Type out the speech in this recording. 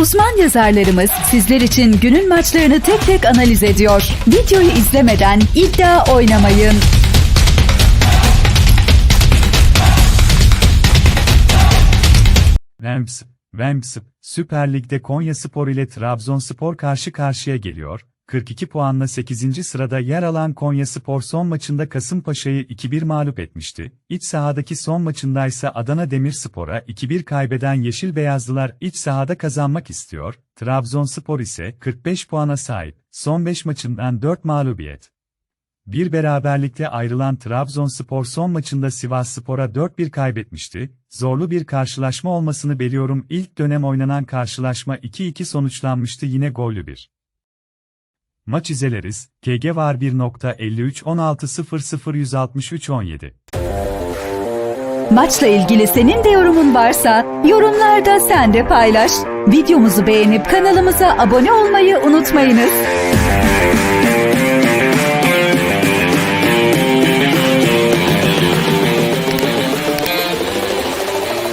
Uzman yazarlarımız sizler için günün maçlarını tek tek analiz ediyor. Videoyu izlemeden iddia oynamayın. Rams, Rams, Süper Lig'de Konya Spor ile Trabzonspor karşı karşıya geliyor. 42 puanla 8. sırada yer alan Konya Spor son maçında Kasımpaşa'yı 2-1 mağlup etmişti. İç sahadaki son maçındaysa Adana Demirspor'a 2-1 kaybeden Yeşil Beyazlılar iç sahada kazanmak istiyor. Trabzonspor ise 45 puana sahip. Son 5 maçından 4 mağlubiyet. Bir beraberlikle ayrılan Trabzonspor son maçında Sivasspor'a 4-1 kaybetmişti. Zorlu bir karşılaşma olmasını biliyorum. İlk dönem oynanan karşılaşma 2-2 sonuçlanmıştı yine gollü bir. Maç izleriz. KG var 1.53 16 00 163 17. Maçla ilgili senin de yorumun varsa yorumlarda sen de paylaş. Videomuzu beğenip kanalımıza abone olmayı unutmayınız.